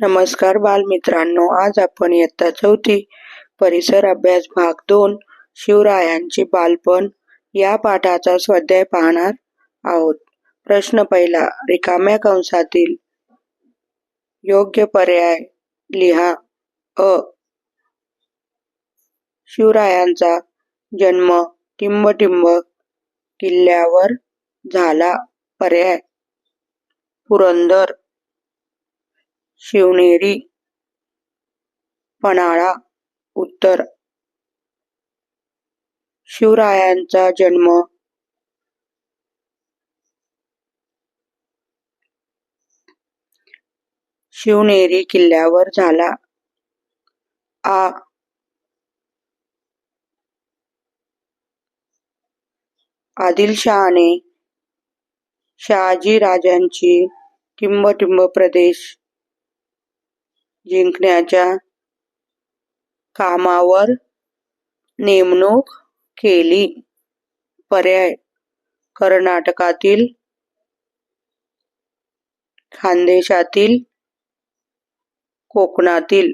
नमस्कार बालमित्रांनो आज आपण इयत्ता चौथी परिसर अभ्यास भाग दोन शिवरायांचे बालपण या पाठाचा स्वाध्याय पाहणार आहोत. प्रश्न पहिला रिकाम्या कंसातील योग्य पर्याय लिहा. अ. शिवरायांचा जन्म टिंबटिंब किल्ल्यावर झाला. पर्याय. पुरंदर. शिवनेरी पन्हाळा उत्तर. शिवरायांचा जन्म शिवनेरी किल्ल्यावर झाला. आ. आदिलशहाने शहाजी राजांची टिंबटिंब प्रदेश जिंकण्याच्या कामावर नेमणूक केली. पर्याय कर्नाटकातील खानदेशातील कोकणातील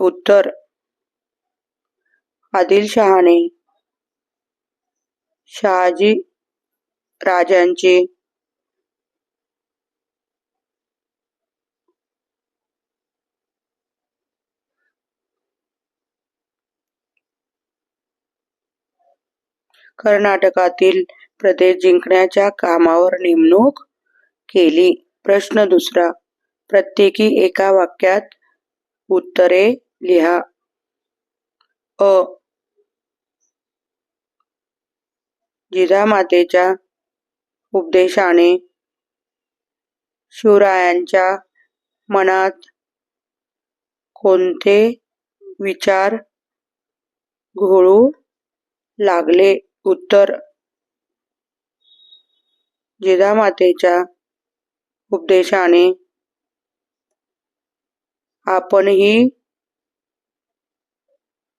उत्तर आदिलशहाने शहाजी राजांची कर्नाटकातील प्रदेश जिंकण्याच्या कामावर नेमणूक केली. प्रश्न दुसरा प्रत्येकी एका वाक्यात उत्तरे लिहा. अ. जिजामातेच्या उपदेशाने शिवरायांच्या मनात कोणते विचार घोळू लागले? उत्तर जिजामातेच्या उपदेशाने आपणही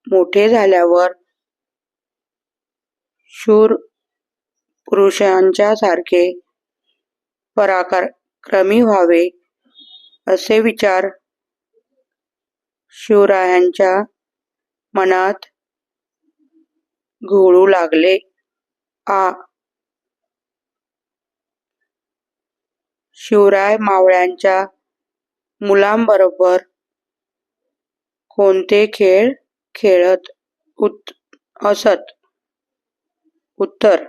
मोठे झाल्यावर शूर पुरुषांच्या सारखे पराक्रमी व्हावे असे विचार शिवरायांच्या मनात घोळू लागले. आ. शिवराय मावळ्यांच्या मुलांबरोबर कोणते खेळ खेळत उत असत? उत्तर.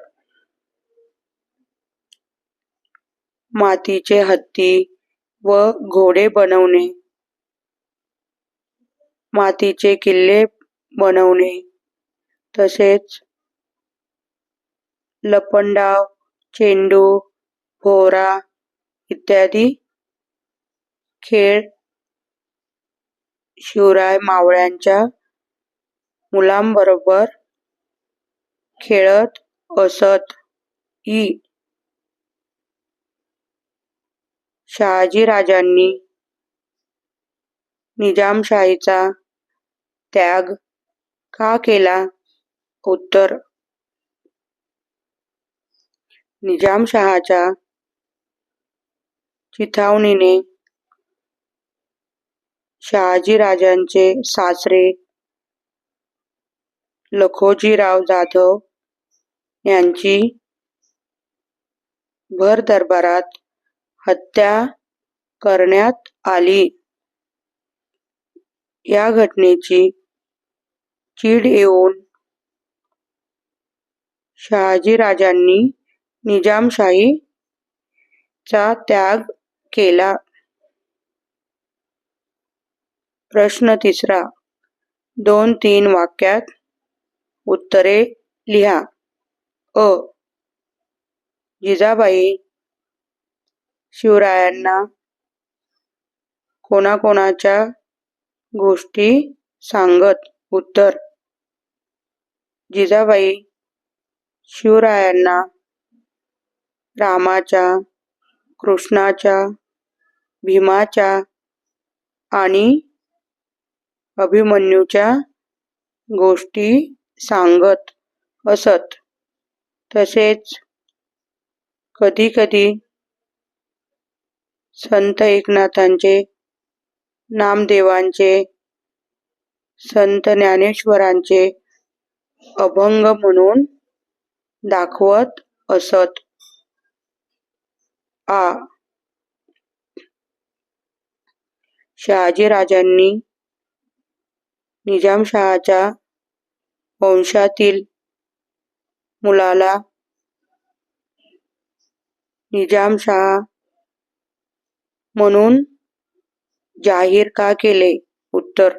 मातीचे हत्ती व घोडे बनवणे. मातीचे किल्ले बनवणे. तसेच लपंडाव चेंडू भोवरा इत्यादी खेळ शिवराय मावळ्यांच्या मुलांबरोबर खेळत असत. ई. शहाजीराजांनी निजामशाहीचा त्याग का केला? उत्तर. निजामशहाच्या चिथावणीने शहाजीराजांचे सासरे लखोजीराव जाधव यांची भर दरबारात हत्या करण्यात आली. या घटनेची चीड येऊन शहाजीराजांनी निजामशाहीचा त्याग केला. प्रश्न तिसरा दोन तीन वाक्यात उत्तरे लिहा. अ. जिजाबाई शिवरायांना कोणाकोणाच्या गोष्टी सांगत. उत्तर जिजाबाई शिवरायांना रामाच्या कृष्णाच्या भीमाच्या आणि अभिमन्यूच्या गोष्टी सांगत असत. तसेच कधी कधी संत एकनाथांचे नामदेवांचे संत ज्ञानेश्वरांचे अभंग म्हणून दाखवत असत. आ. शहाजीराजांनी निजामशहाच्या वंशातील मुलाला निजामशहा म्हणून जाहीर का केले? उत्तर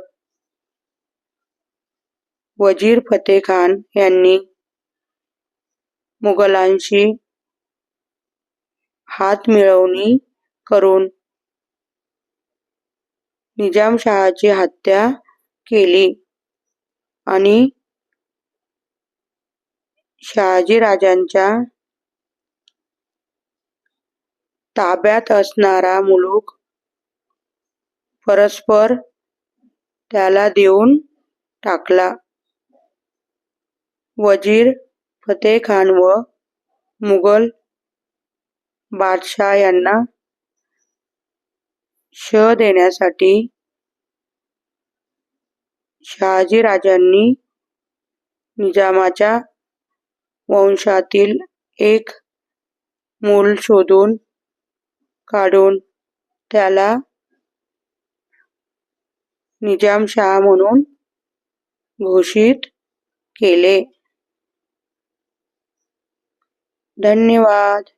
वजीर फतेह खान यांनी मुघलांशी हातमिळवणी करून निजामशहाची हत्या केली आणि शहाजी राजांच्या ताब्यात असणारा मुलूक परस्पर त्याला देऊन टाकला. वजीर फतेखान व मुघल बादशाह यांना श देण्यासाठी शहाजीराजांनी निजामाच्या वंशातील एक मूल शोधून काढून त्याला निजामशाह म्हणून घोषित केले. धन्यवाद.